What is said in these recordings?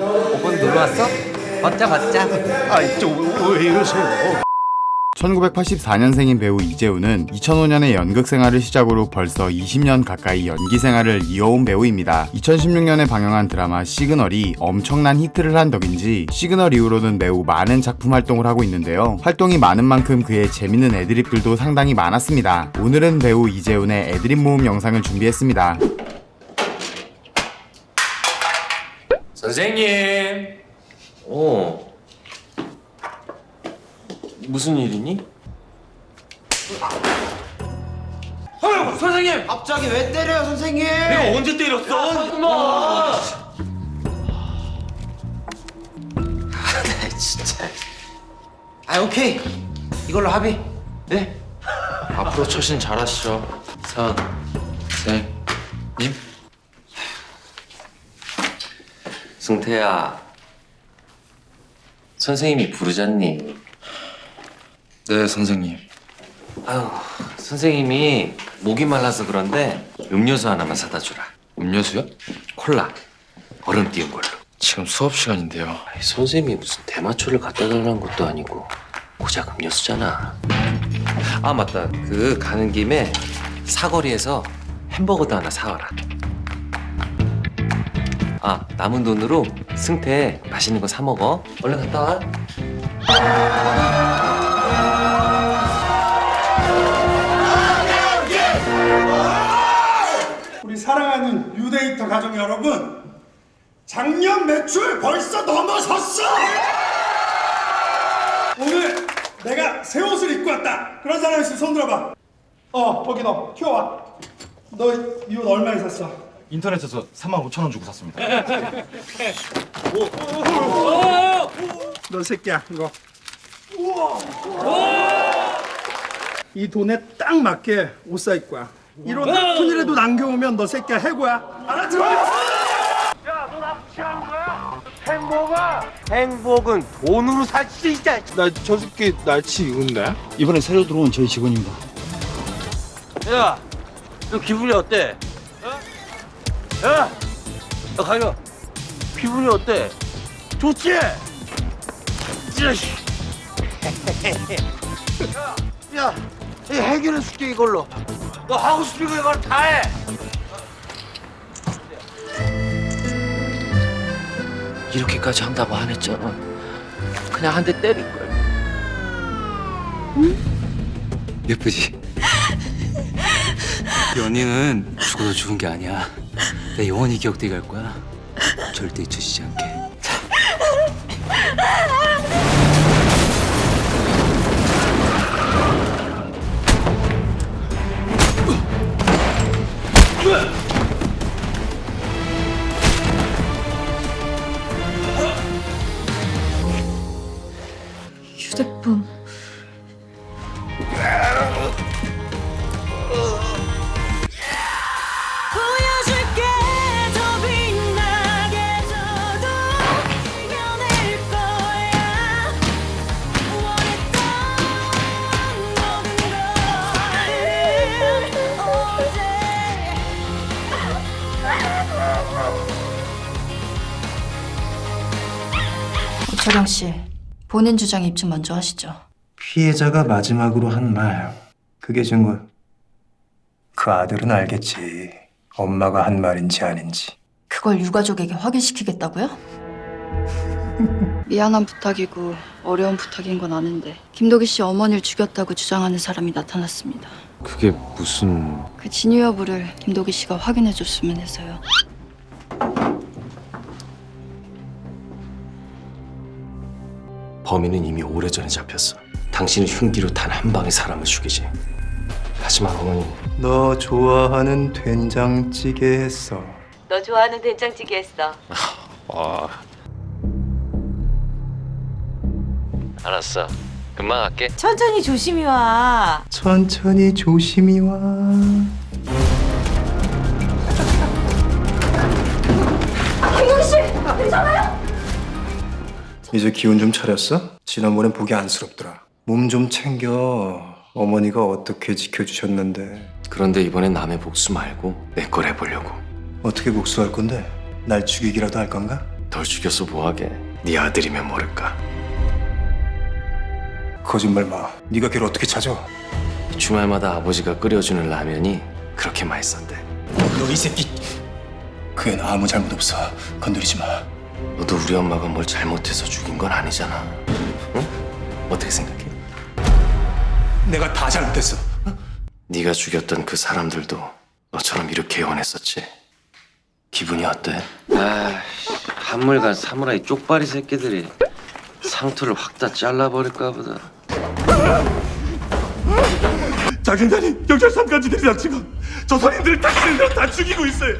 오븐 놀러 왔어? 걷자 걷자. 아이 저왜 이러세요? 1984년생인 배우 이재훈은 2005년에 연극 생활을 시작으로 벌써 20년 가까이 연기 생활을 이어온 배우입니다. 2016년에 방영한 드라마 시그널이 엄청난 히트를 한 덕인지 시그널 이후로는 매우 많은 작품 활동을 하고 있는데요. 활동이 많은 만큼 그의 재밌는 애드립들도 상당히 많았습니다. 오늘은 배우 이재훈의 애드립 모음 영상을 준비했습니다. 선생님. 어. 무슨 일이니? 아유 선생님. 갑자기 왜 때려요 선생님? 내가 언제 때렸어? 엄마. 아, 진짜. 아 오케이 이걸로 합의 네? 앞으로 처신 잘하시죠. 선 생 님. 승태야. 선생님이 부르잖니. 네, 선생님. 아유, 선생님이 목이 말라서 그런데 음료수 하나만 사다 주라. 음료수요? 콜라. 얼음 띄운 걸로. 지금 수업 시간인데요. 아니, 선생님이 무슨 대마초를 갖다 달라는 것도 아니고 고작 음료수잖아. 아 맞다. 그 가는 김에 사거리에서 햄버거도 하나 사와라. 아 남은 돈으로 승태 맛있는 거 사 먹어. 얼른 갔다 와. 우리 사랑하는 유데이터 가족 여러분, 작년 매출 벌써 넘어섰어! 오늘 내가 새 옷을 입고 왔다. 그런 사람 있으면 손 들어봐. 어, 거기 너, 튀어와. 너 이 옷 얼마에 샀어? 인터넷에서 3만 5천 원 주고 샀습니다. 너 새끼야, 이거. 이 돈에 딱 맞게 옷사 입고 와. 이런 나쁜 일에도 남겨오면 너 새끼야 해고야. 알았지? 행복은 돈으로 살 수 있다. 나 저 새끼 날치 이건데? 이번에 새로 들어온 저희 직원입니다. 야, 너 기분이 어때? 어? 야, 너 가려. 기분이 어때? 좋지? 찌라시. 야, 야, 이 해결해 줄게 이걸로. 너 하고 싶은 거 이걸 다 해. 이렇게까지 한다고 안 했잖아. 그냥 한 대 때릴 걸. 예쁘지? 연인은 죽어도 죽은 게 아니야. 내 영원히 기억되게 할 거야. 절대 잊혀지지 않게. 휴 이철영 씨, 본인 주장 입증 먼저 하시죠. 피해자가 마지막으로 한 말, 그게 증거. 그 아들은 알겠지. 엄마가 한 말인지 아닌지. 그걸 유가족에게 확인시키겠다고요? 미안한 부탁이고 어려운 부탁인 건 아는데 김도기 씨 어머니를 죽였다고 주장하는 사람이 나타났습니다. 그게 무슨... 그 진위 여부를 김도기 씨가 확인해 줬으면 해서요. 범인은 이미 오래전에 잡혔어. 당신은 흉기로 단 한 방에 사람을 죽이지. 하지만 어머니 너 좋아하는 된장찌개 했어. 너 좋아하는 된장찌개 했어 알았어. 금방 갈게. 천천히 조심히 와 천천히 조심히 와. 이제 기운 좀 차렸어? 지난번엔 보기 안쓰럽더라. 몸 좀 챙겨. 어머니가 어떻게 지켜주셨는데 그런데 이번엔 남의 복수 말고 내 걸 해보려고. 어떻게 복수할 건데? 날 죽이기라도 할 건가? 덜 죽였어 뭐하게 네 아들이면 모를까 거짓말 마. 네가 걔를 어떻게 찾아? 주말마다 아버지가 끓여주는 라면이 그렇게 맛있었대 너 이 새끼. 그 애는 아무 잘못 없어. 건드리지 마. 너도 우리 엄마가 뭘 잘못해서 죽인 건 아니잖아 응? 어떻게 생각해? 내가 다 잘못했어. 네가 죽였던 그 사람들도 너처럼 이렇게 원했었지. 기분이 어때? 아, 한물간 사무라이 쪽발이 새끼들이 상투를 확 다 잘라버릴까 보다. 자gin단이 경찰 삼간지들이 닥치고 조선인들을 닥치는 대로 다 죽이고 있어요.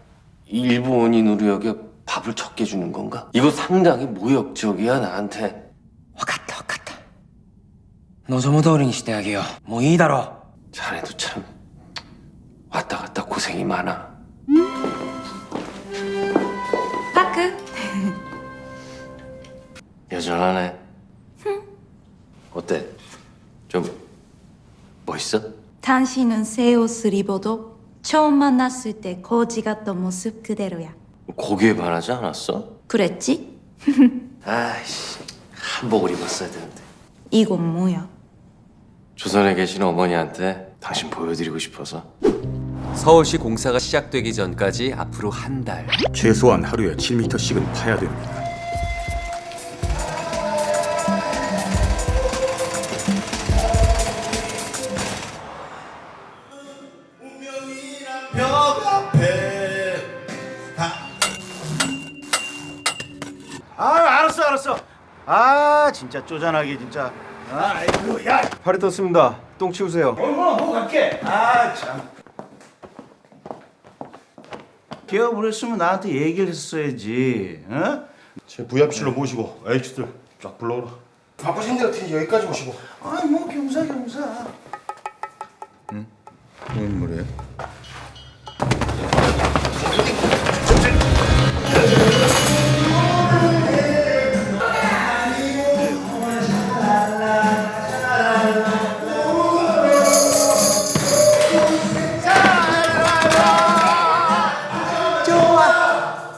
일본인으로 여겨 밥을 적게 주는 건가? 이거 상당히 모욕적이야 나한테. 分かった分かった望む通りにしてあげようもういいだろ 자네도 참 왔다 갔다 고생이 많아. パク 여전하네. 어때? 좀 멋있어? 당신은 새 옷을 입어도 처음 만났을 때 거지 같던 모습 그대로야 고기에 반하지 않았어? 그랬지? 아이씨 한복을 입었어야 되는데. 이건 뭐야? 조선에 계신 어머니한테 당신 보여드리고 싶어서. 서울시 공사가 시작되기 전까지 앞으로 한 달. 최소한 하루에 7m씩은 파야 됩니다. 아 진짜 쪼잔하게 진짜. 어? 아이고 야! 발이 떴습니다. 똥 치우세요. 어머 보고 갈게 아참. 개업을 했으면 나한테 얘기를 했어야지 어? 제 VIP실로 모시고 H들 쫙 불러오라. 바쁘신 데 같으니 여기까지 오시고. 아뭐 경사 경사. 응? 응 뭐.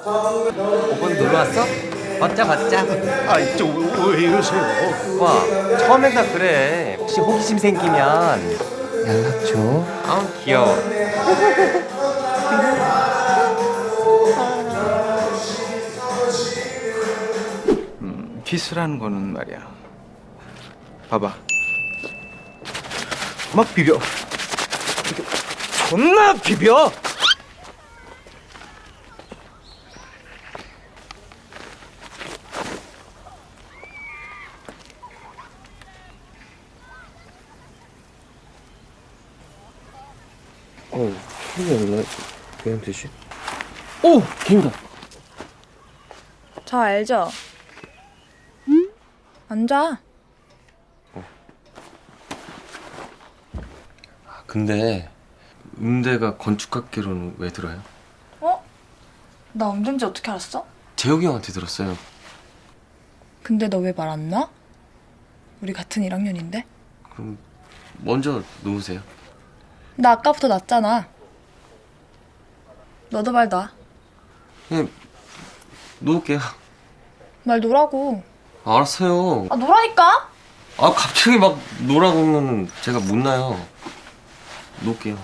5번 놀러 왔어? 맞자 맞자 아, 이쪽 왜 이러세요? 오빠 처음엔 다 그래 혹시 호기심 생기면 연락 줘 아우 귀여워 음, 키스라는 거는 말이야. 봐봐. 막 비벼. 이렇게 존나 비벼. 되지? 저 알죠? 응? 앉아. 아, 근데 음대가 건축학개로는 왜 들어요? 어? 나 언젠지 어떻게 알았어? 재욱이 형한테 들었어요. 근데 너 왜 말안 놔? 우리 같은 1학년인데? 그럼 먼저 놓으세요. 나 아까부터 놨잖아. 너도 말 놔. 그냥 놓을게요. 말 놓으라고. 알았어요. 아, 놓으라니까? 아 갑자기 막 노라고 하면 제가 못 나요. 놓을게요.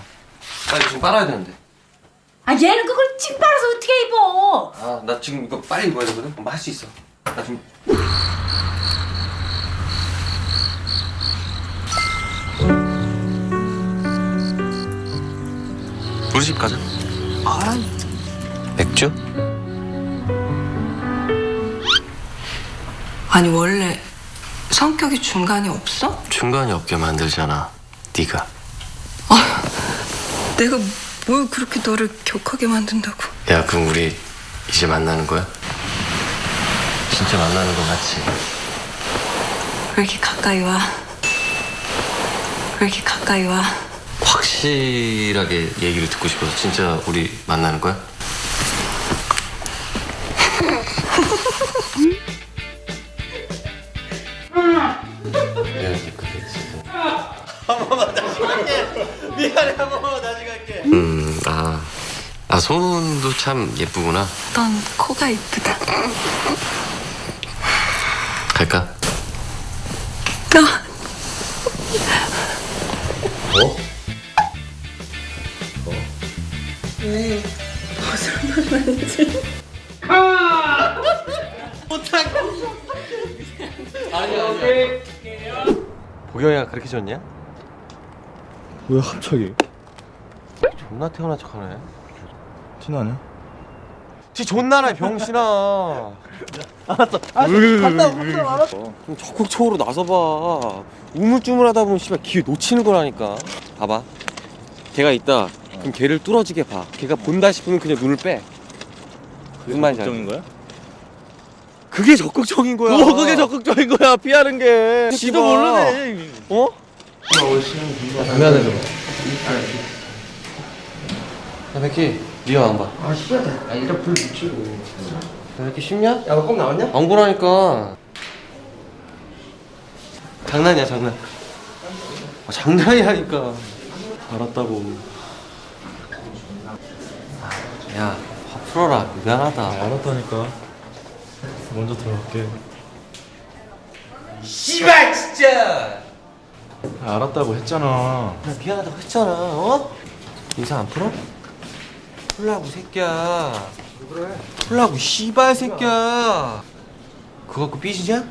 빨리 지금 빨아야 되는데. 아 얘는 그걸 찡 빨아서 어떻게 입어 아 나 지금 이거 빨리 입어야 되거든. 뭐할수 있어. 나 지금. 우리 집 가자. 아. 맥주? 아니, 원래 성격이 중간이 없어? 중간이 없게 만들잖아. 네가. 내가 뭘 그렇게 너를 격하게 만든다고? 야 그럼 우리 이제 만나는 거야? 진짜 만나는 거 맞지? 왜 이렇게 가까이 와? 왜 이렇게 가까이 와? 확실하게 얘기를 듣고 싶어서 진짜 우리 만나는 거야? 갈게 음 아 아, 소은도 참 예쁘구나 넌 코가 이쁘다. 보경이가 그렇게 좋냐? 왜 갑자기? 존나 태어난 척하네. 티나냐? 지 존나라 병신아. 좀 적극적으로 나서봐. 우물쭈물하다 보면 씨발 기회 놓치는 거라니까. 봐봐. 걔가 있다. 그럼 걔를 뚫어지게 봐. 걔가 본다 싶으면 그냥 눈을 빼. 무슨 말인지 알지? 거야? 그게 적극적인 거야. 어, 그게 적극적인 거야. 피하는 게. 지도 모르네. 어? 미안해 좀. 야 백희, 니가 안 봐. 아 싫어. 아 이래 불 붙이고. 야 이렇게 쉽냐? 야너 껌 나왔냐? 안 보라니까. 장난이야 장난. 아, 장난이라니까. 알았다고. 야, 화 풀어라. 미안하다. 알았다니까. 먼저 들어갈게. 씨발 진짜. 알았다고 했잖아. 나 미안하다고 했잖아, 어? 인사 안 풀어? 풀라고, 새끼야. 그래? 풀라고, 씨발, 새끼야. 그거 갖고 삐지냐?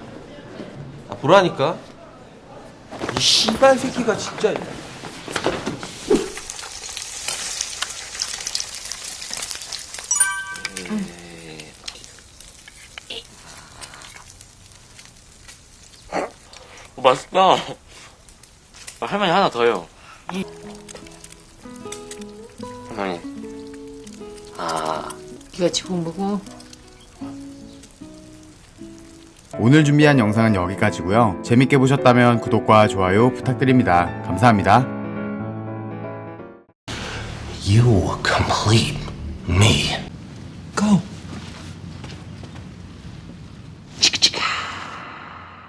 아, 보라니까. 이 씨발 새끼가 진짜. 맛있다 할머니 하나 더요 할머니 아 이거 지금 먹어. 오늘 준비한 영상은 여기까지고요. 재밌게 보셨다면 구독과 좋아요 부탁드립니다. 감사합니다. You complete me. Go.